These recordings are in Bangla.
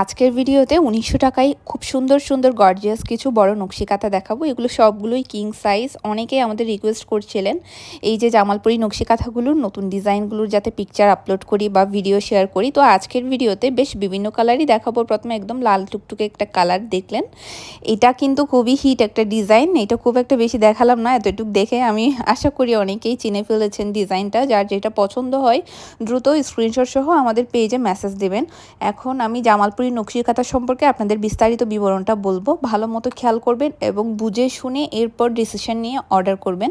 আজকের ভিডিওতে উনিশশো টাকায় খুব সুন্দর সুন্দর গর্জিয়াস কিছু বড় নকশি কাঁথা দেখাবো। এগুলো সবগুলোই কিং সাইজ অনেকেই আমাদের রিকোয়েস্ট করছিলেন এই যে জামালপুরি নকশি কাঁথাগুলোর নতুন ডিজাইনগুলোর যাতে পিকচার আপলোড করি বা ভিডিও শেয়ার করি। তো আজকের ভিডিওতে বেশ বিভিন্ন কালারই দেখাবো। প্রথমে একদম লাল টুকটুকে একটা কালার দেখলেন। এটা কিন্তু খুবই হিট একটা ডিজাইন এটা খুব একটা বেশি দেখালাম না, এতটুকু দেখে আমি আশা করি অনেকেই চিনে ফেলেছেন ডিজাইনটা। যার যেটা পছন্দ হয়, দ্রুত স্ক্রিনশট সহ আমাদের পেজে মেসেজ দেবেন। এখন আমি জামালপুরি নকশি কাঁথা সম্পর্কে আপনাদের বিস্তারিত বিবরণটা বলব। ভালো মতো খেয়াল করবেন এবং বুঝে শুনে এরপর ডিসিশন নিয়ে অর্ডার করবেন।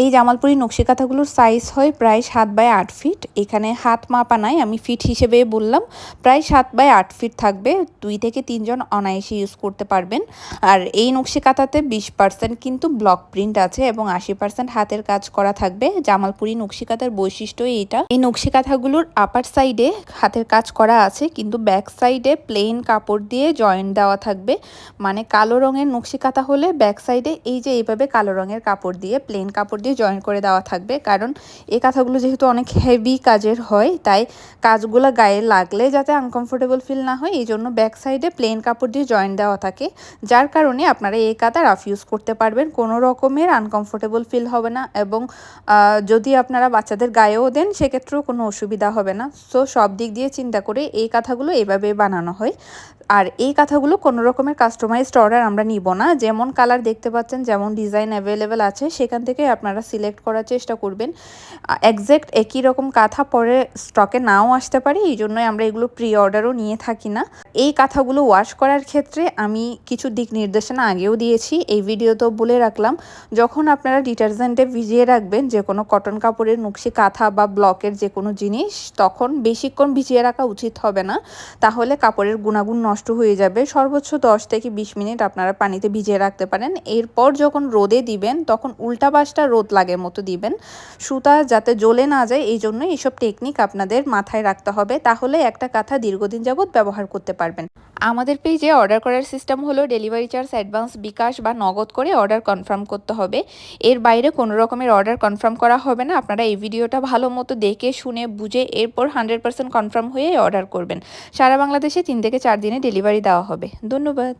এই জামালপুরি নকশি কাঁথাগুলোর সাইজ হয় প্রায় সাত বাই আট ফিট এখানে হাত মাপা নাই আমি ফিট হিসেবে বললাম। প্রায় সাত বাই আট ফিট থাকবে। দুই থেকে তিনজন অনায়াসে ইউজ করতে পারবেন। আর এই নকশি কাঁথাতে বিশ পার্সেন্ট কিন্তু ব্লক প্রিন্ট আছে এবং আশি পার্সেন্ট হাতের কাজ করা থাকবে। জামালপুরি নকশি কাঁথার বৈশিষ্ট্য এইটা এই নকশি কাঁথাগুলোর আপার সাইডে হাতের কাজ করা আছে কিন্তু ব্যাক সাইডে প্লেন কাপড় দিয়ে জয়েন্ট দেওয়া থাকবে। মানে কালো রঙের নকশি কাঁথা হলে ব্যাক সাইডে এই যে এইভাবে কালো রঙের কাপড় দিয়ে প্লেন কাপড় দিয়ে জয়েন করে দেওয়া থাকবে। কারণ এই কাঁথাগুলো যেহেতু অনেক হেভি কাজের হয়, তাই কাজগুলো গায়ে লাগলে যাতে আনকমফোর্টেবল ফিল না হয় এই জন্য ব্যাক সাইডে প্লেন কাপড় দিয়ে জয়েন দেওয়া থাকে। যার কারণে আপনারা এই কাঁথা রাফ ইউজ করতে পারবেন, কোনো রকমের আনকমফোর্টেবল ফিল হবে না এবং যদি আপনারা বাচ্চাদের গায়েও দেন, সেক্ষেত্রেও কোনো অসুবিধা হবে না। সো সব দিক দিয়ে চিন্তা করে এই কাঁথাগুলো এভাবে বানানো হয়। আর এই কাঁথাগুলো কোনো রকমের কাস্টমাইজড অর্ডার আমরা নিব না। যেমন কালার দেখতে পাচ্ছেন, যেমন ডিজাইন অ্যাভেলেবেল আছে, সেখান থেকে আপনারা সিলেক্ট করার চেষ্টা করবেন। একজ্যাক্ট একই রকম কাঁথা পরে স্টকে নাও আসতে পারে, এই জন্যই আমরা এগুলো প্রি অর্ডারও নিয়ে থাকি না। এই কাঁথাগুলো ওয়াশ করার ক্ষেত্রে আমি কিছু দিক নির্দেশনা আগেও দিয়েছি, এই ভিডিওতেও বলে রাখলাম। যখন আপনারা ডিটারজেন্টে ভিজিয়ে রাখবেন যে কোনো কটন কাপড়ের নকশি কাঁথা বা ব্লকের যে কোনো জিনিস, তখন বেশিক্ষণ ভিজিয়ে রাখা উচিত হবে না। তাহলে কাপড়ের গুণাগুণ নষ্ট হয়ে যাবে। সর্বোচ্চ দশ থেকে বিশ মিনিট আপনারা পানিতে ভিজিয়ে রাখতে পারেন। এরপর যখন রোদে দিবেন, তখন উল্টা পাশটা রোদ লাগে মতো দিবেন। সুতা যাতে জ্বলে না যায়, এই জন্য এইসব টেকনিক আপনাদের মাথায় রাখতে হবে। তাহলে একটা কাঁথা দীর্ঘদিন যাবৎ ব্যবহার করতে পারবেন। আমাদের পেজে অর্ডার করার সিস্টেম হলো ডেলিভারি চার্জ অ্যাডভান্স বিকাশ বা নগদ করে অর্ডার কনফার্ম করতে হবে। এর বাইরে কোনো রকমের অর্ডার কনফার্ম করা হবে না। আপনারা এই ভিডিওটা ভালো মতো দেখে, শুনে, বুঝে, এরপর হান্ড্রেড পার্সেন্ট কনফার্ম হয়ে অর্ডার করবেন। সারা বাংলাদেশে তিন থেকে চার দিনে ডেলিভারি দেওয়া হবে। ধন্যবাদ।